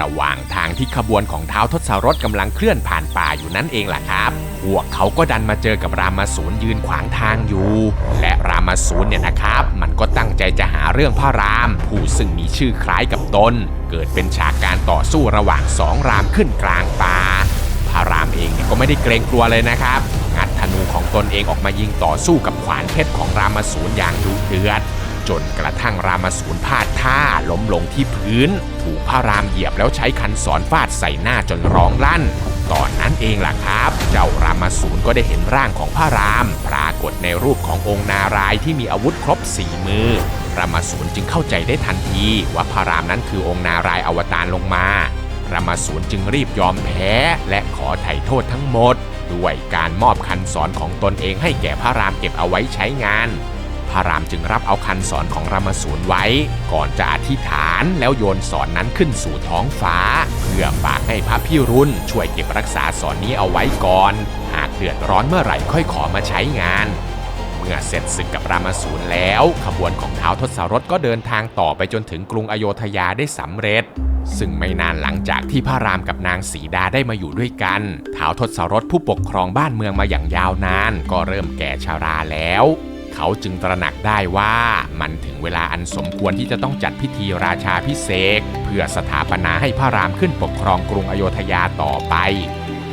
ระหว่างทางที่ขบวนของเท้าวทศรถกำลังเคลื่อนผ่านป่าอยู่นั่นเองล่ะครับ พวกเขาก็ดันมาเจอกับรามาสูรยืนขวางทางอยู่ และรามาสูรเนี่ยนะครับ มันก็ตั้งใจจะหาเรื่องพระราม ผู้ซึ่งมีชื่อคล้ายกับตน เกิดเป็นฉากการต่อสู้ระหว่างสองรามขึ้นกลางป่าพระรามเองเนี่ยก็ไม่ได้เกรงกลัวเลยนะครับ งัดธนูของตนเองออกมายิงต่อสู้กับขวานเพชรของรามาสูรอย่างดุเดือด จนกระทั่งรามาสูรพลาดท่าล้มลงที่พื้น ถูกพระรามเหยียบแล้วใช้คันศรฟาดใส่หน้าจนร้องลั่น ตอนนั้นเองล่ะครับ เจ้ารามาสูรก็ได้เห็นร่างของพระราม ปรากฏในรูปขององค์นารายณ์ที่มีอาวุธครบสี่มือรามาสูรจึงเข้าใจได้ทันทีว่าพระรามนั้นคือองค์นารายณ์อวตารลงมารามาสูรจึงรีบยอมแพ้และขอไถ่โทษทั้งหมด ด้วยการมอบคันสอนของตนเองให้แก่พระรามเก็บเอาไว้ใช้งาน พระรามจึงรับเอาคันสอนของรามสูรไว้ ก่อนจะอธิษฐานแล้วโยนสอนนั้นขึ้นสู่ท้องฟ้า เพื่อฝากให้พระพิรุณช่วยเก็บรักษาสอนนี้เอาไว้ก่อน หากเดือดร้อนเมื่อไหร่ค่อยขอมาใช้งานเมื่อเสร็จศึกกับรามสูรแล้ว ขบวนของท้าวทศรถก็เดินทางต่อไปจนถึงกรุงอโยธยาได้สำเร็จ ซึ่งไม่นานหลังจากที่พระรามกับนางสีดาได้มาอยู่ด้วยกันท้าวทศรถผู้ปกครองบ้านเมืองมาอย่างยาวนาน ก็เริ่มแก่ชาราแล้ว เขาจึงตระหนักได้ว่ามันถึงเวลาอันสมควรที่จะต้องจัดพิธีราชาพิเศษเพื่อสถาปนาให้พระรามขึ้นปกครองกรุงอโยธยาต่อไป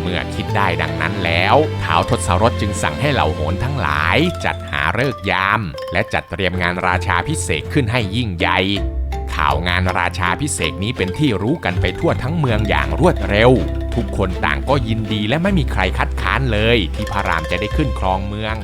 เมื่อคิดได้ดังนั้นแล้วท้าวทศรถจึงสั่งให้เหล่าโหรทั้งหลาย จัดหาฤกษ์ยาม และจัดเตรียมงานราชาพิเศษขึ้นให้ยิ่งใหญ่ข่าวงานราชาพิเศษนี้เป็นที่รู้กันไปทั่วทั้งเมืองอย่างรวดเร็ว ทุกคนต่างก็ยินดีและไม่มีใครคัดค้านเลย ที่พระรามจะได้ขึ้นครองเมือง